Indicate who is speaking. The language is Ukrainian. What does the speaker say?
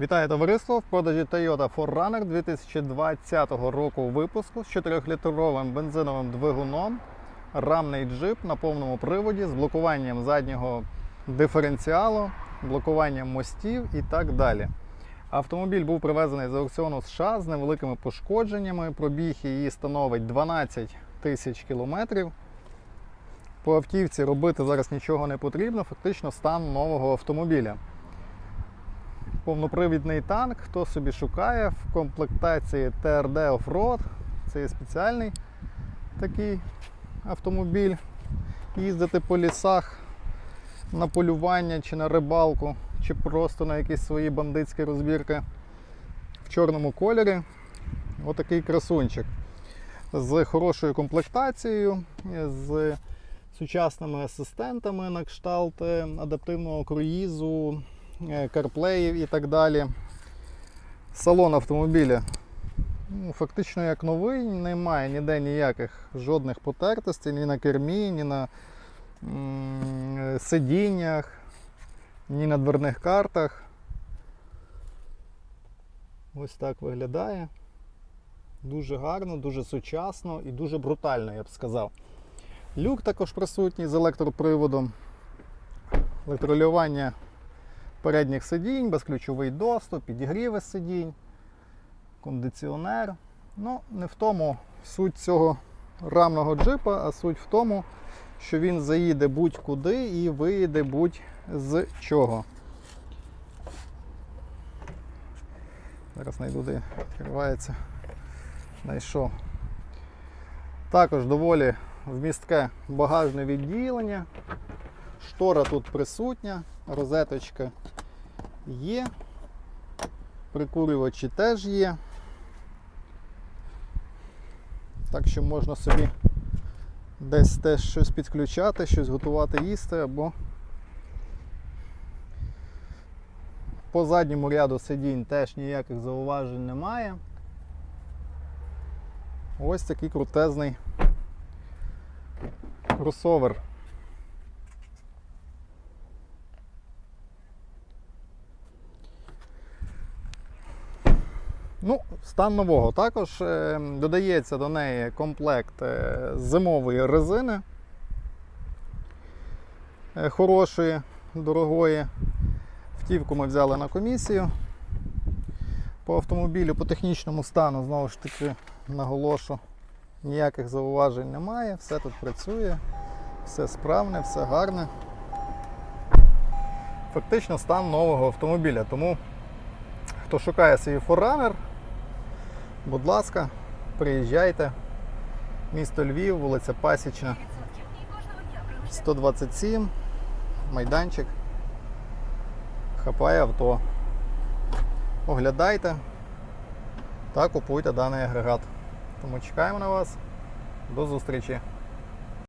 Speaker 1: Вітаю товариство! В продажі Toyota 4Runner 2020 року випуску з 4-літровим бензиновим двигуном. Рамний джип на повному приводі з блокуванням заднього диференціалу, блокуванням мостів і так далі. Автомобіль був привезений з аукціону США з невеликими пошкодженнями. Пробіг її становить 12 тисяч кілометрів. По автівці робити зараз нічого не потрібно, фактично стан нового автомобіля повнопривідний танк, хто собі шукає в комплектації TRD Offroad. Це є спеціальний такий автомобіль. Їздити по лісах на полювання чи на рибалку, чи просто на якісь свої бандитські розбірки в чорному кольорі. Отакий красунчик. З хорошою комплектацією, з сучасними асистентами на кшталт е, адаптивного круїзу, карплеїв і так далі. Салон автомобіля ну, фактично як новий, немає ніде ніяких жодних потертостей ні на кермі, ні на м, сидіннях, ні на дверних картах. Ось так виглядає. Дуже гарно, дуже сучасно і дуже брутально, я б сказав. Люк також присутній з електроприводом. Електролювання передніх сидінь, безключовий доступ, підігріви сидінь, кондиціонер. Ну, не в тому суть цього рамного джипа, а суть в тому, що він заїде будь-куди і виїде будь-з чого. Зараз знайду, де відкривається. Знайшов. Також доволі вмістке багажне відділення. Штора тут присутня, розеточка є. Прикурювачі теж є. Так що можна собі десь теж щось підключати, щось готувати їсти або по задньому ряду сидінь теж ніяких зауважень немає. Ось такий крутезний кросовер. Ну, стан нового. Також е, додається до неї комплект е, зимової резини е, хорошої, дорогої. Втівку ми взяли на комісію. По автомобілю, по технічному стану, знову ж таки, наголошу, ніяких зауважень немає, все тут працює, все справне, все гарне. Фактично стан нового автомобіля. Тому хто шукає свій форранер, будь ласка, приїжджайте. Місто Львів, вулиця Пасічна, 127, майданчик. Хапає авто. Оглядайте та купуйте даний агрегат. Тому чекаємо на вас. До зустрічі!